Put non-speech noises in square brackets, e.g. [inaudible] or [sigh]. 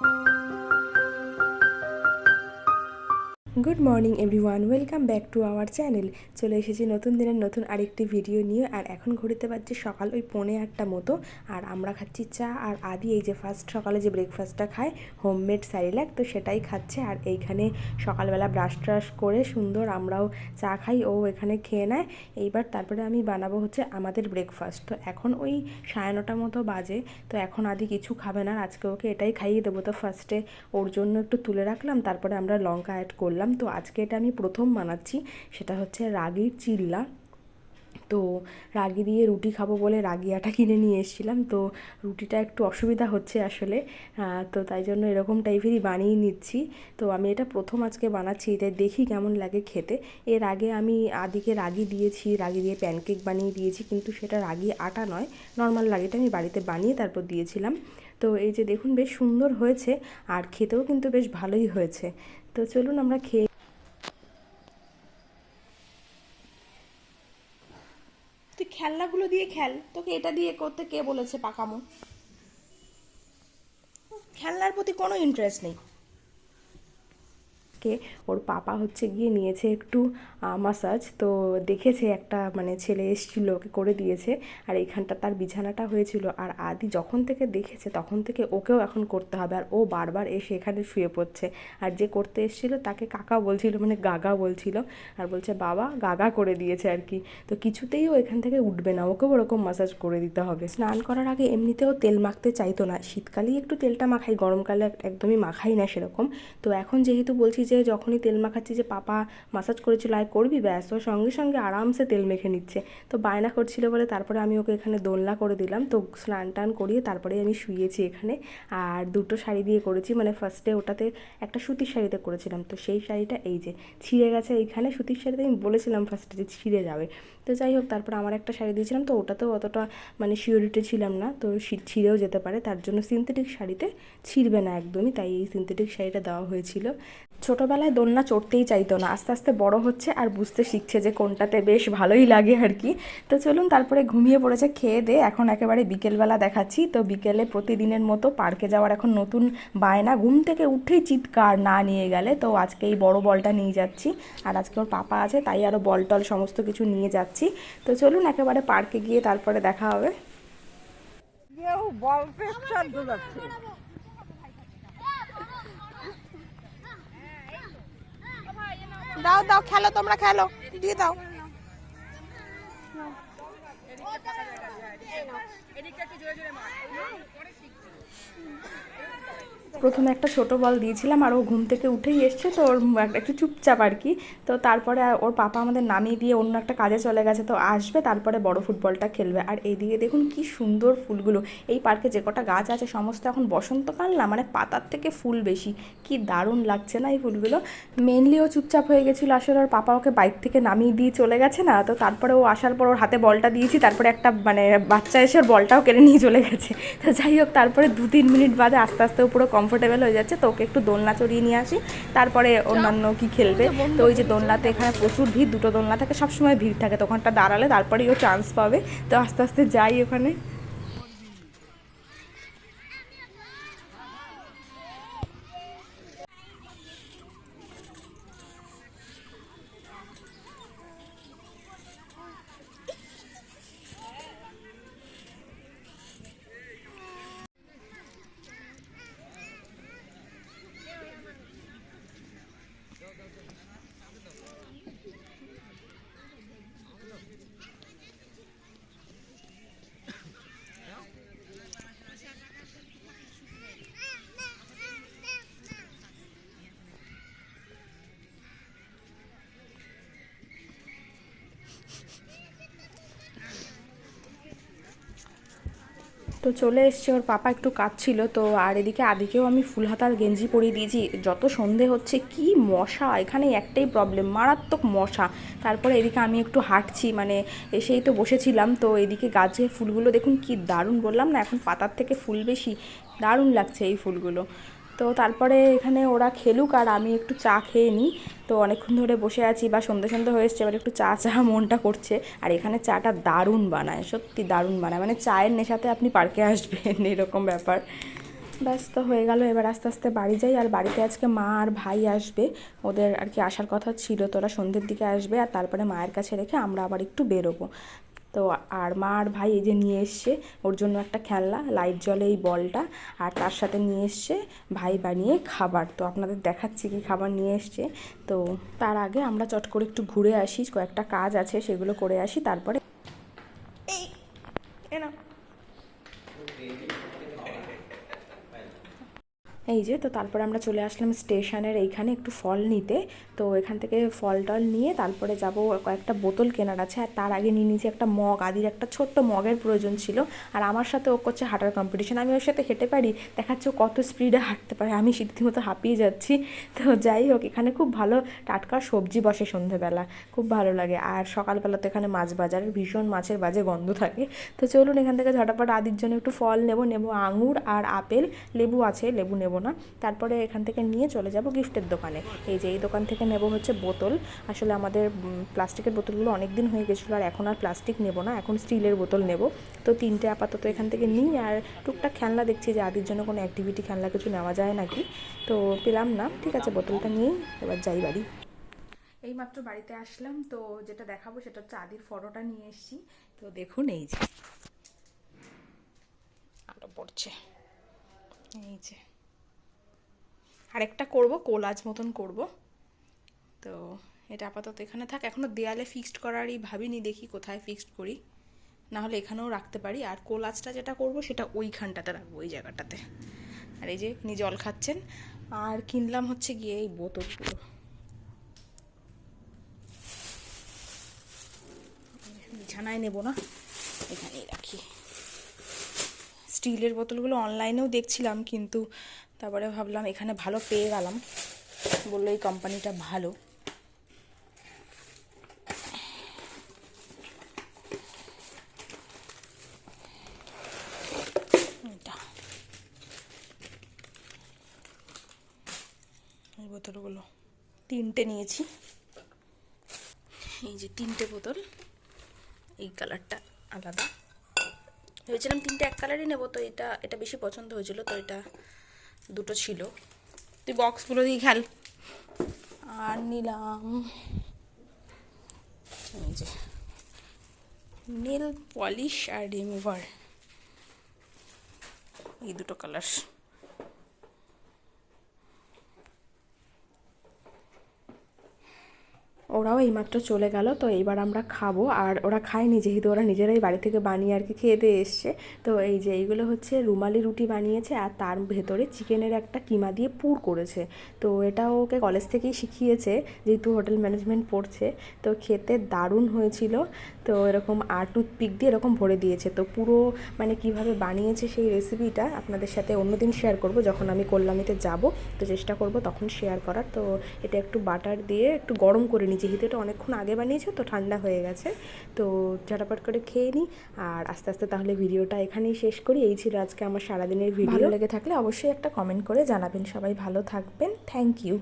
Thank you. Good morning everyone welcome back to our channel চলে এসেছি নতুন দিনের নতুন আরেকটি ভিডিও নিয়ে, আর এখন ঘড়িতে পারছি সকাল ওই পৌনে আটটা মতো, আর আমরা খাচ্ছি চা, আর আদি এই যে ফার্স্ট সকালে যে ব্রেকফাস্টটা খায় হোমমেড স্যারিল্যাক তো সেটাই খাচ্ছে, আর এইখানে সকালবেলা ব্রাশ ট্রাশ করে সুন্দর আমরাও চা খাই, ও এখানে খেয়ে নেয়। এইবার তারপরে আমি বানাবো হচ্ছে আমাদের ব্রেকফাস্ট তো এখন ওই সাড়ে নটা মতো বাজে, তো এখন আদি কিছু খাবে না, আর আজকে ওকে এটাই খাইয়ে দেবো। তো ফার্স্টে ওর জন্য একটু তুলে রাখলাম, তারপরে আমরা লঙ্কা অ্যাড করলাম। তো আজকে এটা আমি প্রথম বানাচ্ছি, সেটা হচ্ছে রাগির চিল্লা। তো রাগি দিয়ে রুটি খাব বলে রাগি আটা কিনে নিয়ে এসেছিলাম, তো রুটিটা একটু অসুবিধা হচ্ছে আসলে তো তাই জন্য এরকম টাইপেরই বানিয়ে নিচ্ছি। তো আমি এটা প্রথম আজকে বানাচ্ছি তাই দেখি কেমন লাগে খেতে। এর আগে আমি আদিকে রাগি দিয়েছি, রাগি দিয়ে প্যানকেক বানিয়ে দিয়েছি, কিন্তু সেটা রাগি আটা নয়, নর্মাল রাগিটা আমি বাড়িতে বানিয়ে তারপর দিয়েছিলাম। তো এই যে দেখুন, বেশ সুন্দর হয়েছে, আর খেতেও কিন্তু বেশ ভালোই হয়েছে। তো চলুন আমরা খেয়ে তুই খেলনাগুলো দিয়ে খেল। তোকে এটা দিয়ে করতে কে বলেছে পাকামো? খেলনার প্রতি কোনো ইন্টারেস্ট নেই। কে? ওর পাপা হচ্ছে গিয়ে নিয়েছে একটু মাসাজ তো দেখেছে একটা মানে ছেলে এসেছিল, ওকে করে দিয়েছে, আর এইখানটা তার বিছানাটা হয়েছিল। আর আদি যখন থেকে দেখেছে, তখন থেকে ওকেও এখন করতে হবে। আর ও বারবার এসে এখানে শুয়ে পড়ছে। আর যে করতে এসেছিল, তাকে কাকা বলছিল মানে গাগা বলছিল। আর বলছে, বাবা, গাগা করে দিয়েছে আর কি। তো কিছুতেই ও এখান থেকে উঠবে না। ওকেও ওরকম মাসাজ করে দিতে হবে। স্নান করার আগে এমনিতেও তেল মাখতে চাইতো না। শীতকালেই একটু তেলটা মাখাই, গরমকালে একদমই মাখাই না সেরকম। তো এখন যেহেতু বলছি যে যখনই তেল মাখাচ্ছি যে পাপা মাসাজ করেছিল, আয় করবি? ব্যাস, ও সঙ্গে সঙ্গে আরামসে তেল মেখে নিচ্ছে। তো বায়না করছিল বলে তারপরে আমি ওকে এখানে দোলনা করে দিলাম। তো স্নান টান করিয়ে তারপরে আমি শুয়েছি এখানে। আর দুটো শাড়ি দিয়ে করেছি মানে ফার্স্টে ওটাতে একটা সুতির শাড়িতে করেছিলাম। তো সেই শাড়িটা এই যে ছিঁড়ে গেছে এইখানে। সুতির শাড়িতে আমি বলেছিলাম ফার্স্টে যে ছিঁড়ে যাবে। তো যাই হোক, তারপর আমার একটা শাড়ি দিয়েছিলাম। তো ওটাতেও অতটা মানে শিওরিটি ছিলাম না। তো ছিঁড়েও যেতে পারে। তার জন্য সিনথেটিক শাড়িতে ছিঁড়বে না একদমই। তাই এই সিনথেটিক শাড়িটা দেওয়া হয়েছিল। ছোটোবেলায় দোলনা চড়তেই চাইতো না। আস্তে আস্তে বড় হচ্ছে আর বুঝতে শিখছে যে কোনটাতে বেশ ভালোই লাগে আর কি। তো চলুন তারপরে ঘুমিয়ে পড়েছে, খেয়ে দে। এখন একেবারে বিকেলবেলা দেখাচ্ছি। তো বিকেলে প্রতিদিনের মতো পার্কে যাওয়ার এখন নতুন বায়না। ঘুম থেকে উঠেই চিৎকার না নিয়ে গেলে। তো আজকে এই বড় বলটা নিয়ে যাচ্ছি। আর আজকে ওর পাপা আছে, তাই আরও বল টল সমস্ত কিছু নিয়ে যাচ্ছি। তো চলুন একেবারে পার্কে গিয়ে তারপরে দেখা হবে। বল দাও দাও খেলো তোমরা খেলো। দিয়ে দাও। প্রথমে একটা ছোট বল দিয়েছিলাম আর ও ঘুম থেকে উঠেই এসছে, তো ওর একটু চুপচাপ আর কি। তো তারপরে ওর পাপা আমাদের নামিয়ে দিয়ে অন্য একটা কাজে চলে গেছে, তো আসবে, তারপরে বড় ফুটবলটা খেলবে। আর এইদিকে দেখুন কি সুন্দর ফুলগুলো। এই পার্কে যে কটা গাছ আছে, সমস্ত এখন বসন্তকাল না মানে পাতার থেকে ফুল বেশি। কি দারুণ লাগছে না এই ফুলগুলো? মেনলি ও চুপচাপ হয়ে গেছিল, আসলে ওর পাপা ওকে বাইক থেকে নামিয়ে দিয়ে চলে গেছে না, তো তারপরে ও আসার পর ওর হাতে বলটা দিয়েছি, তারপরে একটা মানে বাচ্চা এসে ওর বলটাও কেড়ে নিয়ে চলে গেছে। তো যাই হোক, তারপরে দু তিন মিনিট বাদে আস্তে আস্তে পুরো কমফোর্টেবল হয়ে যাচ্ছে। তো ওকে একটু দোলনা চড়িয়ে নিয়ে আসি। তারপরে অন্যান্য কি খেলবে? তো ওই যে দোলনাতে এখানে প্রচুর ভিড়, দুটো দোলনা থাকে, সবসময় ভিড় থাকে। তো ওখানটা দাঁড়ালে তারপরেই ও চান্স পাবে। তো আস্তে আস্তে যাই ওখানে। তো চলে এসছে, ওর পাপা একটু কাঁদছিল। তো আর এদিকে আদিকেও আমি ফুল হাতার গেঞ্জি পরিয়ে দিয়েছি। যত সন্ধে হচ্ছে, কি মশা! এখানে একটাই প্রবলেম মারাত্মক মশা। তারপরে এদিকে আমি একটু হাঁটছি মানে এসেই তো বসেছিলাম। তো এদিকে গাছের ফুলগুলো, দেখুন কি দারুণ বললাম না, এখন পাতার থেকে ফুল বেশি, দারুণ লাগছে এই ফুলগুলো। তো তারপরে এখানে ওরা খেলুক আর আমি একটু চা খেয়ে নিই। তো অনেকক্ষণ ধরে বসে আছি, বা সন্ধে সন্ধে হয়ে এসছে, এবার একটু চা চা মনটা করছে। আর এখানে চাটা দারুণ বানায়, সত্যি দারুণ বানায়। মানে চায়ের নেশাতে আপনি পার্কে আসবেন, [laughs] এরকম ব্যাপার। ব্যস্ত হয়ে গেল। এবার আস্তে আস্তে বাড়ি যাই। আর বাড়িতে আজকে মা আর ভাই আসবে। ওদের আর কি আসার কথা ছিল। তোরা সন্ধ্যের দিকে আসবে। আর তারপরে মায়ের কাছে রেখে আমরা আবার একটু বেরোবো। তো আর মা আর ভাই এই যে নিয়ে এসছে ওর জন্য একটা খেলনা লাইট জলে এই বলটা আর তার সাথে নিয়ে এসছে ভাই বানিয়ে খাবার। তো আপনাদের দেখাচ্ছি কি খাবার নিয়ে এসছে। তো তার আগে আমরা চট করে একটু ঘুরে আসি, কয়েকটা কাজ আছে সেগুলো করে আসি, তারপরে এই যে, তো তারপরে আমরা চলে আসলাম স্টেশনের এইখানে একটু ফল নিতে। তো এখান থেকে ফল টল নিয়ে তারপরে যাব, কয়েকটা বোতল কেনার আছে। আর তার আগে নিয়ে নিয়েছি একটা মগ। আদির একটা ছোট্ট মগের প্রয়োজন ছিল। আর আমার সাথে ও করছে হাঁটার কম্পিটিশন আমি ওর সাথে হেঁটে পারি, দেখাচ্ছে কত স্পিডে হাঁটতে পারে। আমি রীতিমতো হাঁপিয়ে যাচ্ছি। তো যাই হোক, এখানে খুব ভালো টাটকা সবজি বসে সন্ধেবেলা। খুব ভালো লাগে। আর সকালবেলা তো এখানে মাছ বাজারের ভীষণ মাছের বাজে গন্ধ থাকে। তো চলুন এখান থেকে ঝটাপট আদির জন্য একটু ফল নেব। নেব আঙুর আর আপেল। লেবু আছে, লেবু নেব না। তারপরে এখান থেকে নিয়ে চলে যাব গিফটের দোকানে। এই যে এই দোকান থেকে নেব হচ্ছে বোতল। আসলে আমাদের প্লাস্টিকের বোতলগুলো অনেক দিন হয়ে গেছিল আর এখন আর প্লাস্টিক নেব না, এখন স্টিলের বোতল নেব। তো তিনটে আপাতত এখান থেকে নিই আর টুকটাক খেলনা দেখছি যে আদির জন্য কোনো অ্যাক্টিভিটি খেলনা কিছু নেওয়া যায় নাকি। তো পেলাম না, ঠিক আছে, বোতলটা নিয়েই এবার যাই বাড়ি। এইমাত্র বাড়িতে আসলাম, তো যেটা দেখাবো সেটা হচ্ছে আদির ফটোটা নিয়ে এসেছি। তো দেখুন এই যে। আলো পড়ছে। এই যে। আরেকটা করব, কোলাজ মতন করব। তো এটা আপাতত এখানে থাক। এখনও দেয়ালে ফিক্সড করারই ভাবিনি, দেখি কোথায় ফিক্সড করি। না হলে এখানেও রাখতে পারি। আর কোলাজটা যেটা করব, সেটা ওইখানটাতে রাখব, ওই জায়গাটাতে। আর এই যে ইনি জল খাচ্ছেন। আর কিনলাম হচ্ছে গিয়ে এই বোতলগুলো। বিছানায় নেব না, এখানেই রাখি। স্টিলের বোতলগুলো অনলাইনেও দেখছিলাম, কিন্তু তারপরে ভাবলাম এখানে ভালো পেয়ে গেলাম। বলল এই কোম্পানিটা ভালো। বোতলগুলো তিনটে নিয়েছি। এই যে তিনটে বোতল, এই কালারটা আলাদা। ভেবেছিলাম তিনটে এক কালারই নেব, তো এটা এটা বেশি পছন্দ হয়েছিল, তো এটা দুটো ছিল। তুই বক্সগুলো দিয়ে খেল। আর নিলাম। এই যে নীল পলিশ আর রিমুভার এই দুটো কালার ওরাও এইমাত্র চলে গেল, তো এইবার আমরা খাব। আর ওরা খায়নি যেহেতু ওরা নিজেরাই বাড়ি থেকে বানিয়ে আর কি খেয়ে দিয়ে এসছে। তো এই যে এইগুলো হচ্ছে রুমালি রুটি বানিয়েছে আর তার ভেতরে চিকেনের একটা কিমা দিয়ে পুর করেছে। তো এটা ওকে কলেজ থেকেই শিখিয়েছে, যেহেতু হোটেল ম্যানেজমেন্ট পড়ছে। তো খেতে দারুণ হয়েছিল। তো এরকম আর টুথপিক দিয়ে এরকম ভরে দিয়েছে। তো পুরো মানে কীভাবে বানিয়েছে সেই রেসিপিটা আপনাদের সাথে অন্যদিন শেয়ার করব। যখন আমি কল্যাণীতে যাব, তো চেষ্টা করব তখন শেয়ার করার। তো এটা একটু বাটার দিয়ে একটু গরম করে নিই যেহেতু এটা অনেকক্ষণ আগে বানিয়েছে তো ঠান্ডা হয়ে গেছে। তো ঝটাপট করে খেয়ে নিই আর আস্তে আস্তে তাহলে ভিডিওটা এখানেই শেষ করি। এই ছিল আজকে আমার সারাদিনের ভিডিও। লেগে থাকলে অবশ্যই একটা কমেন্ট করে জানাবেন। সবাই ভালো থাকবেন। Thank you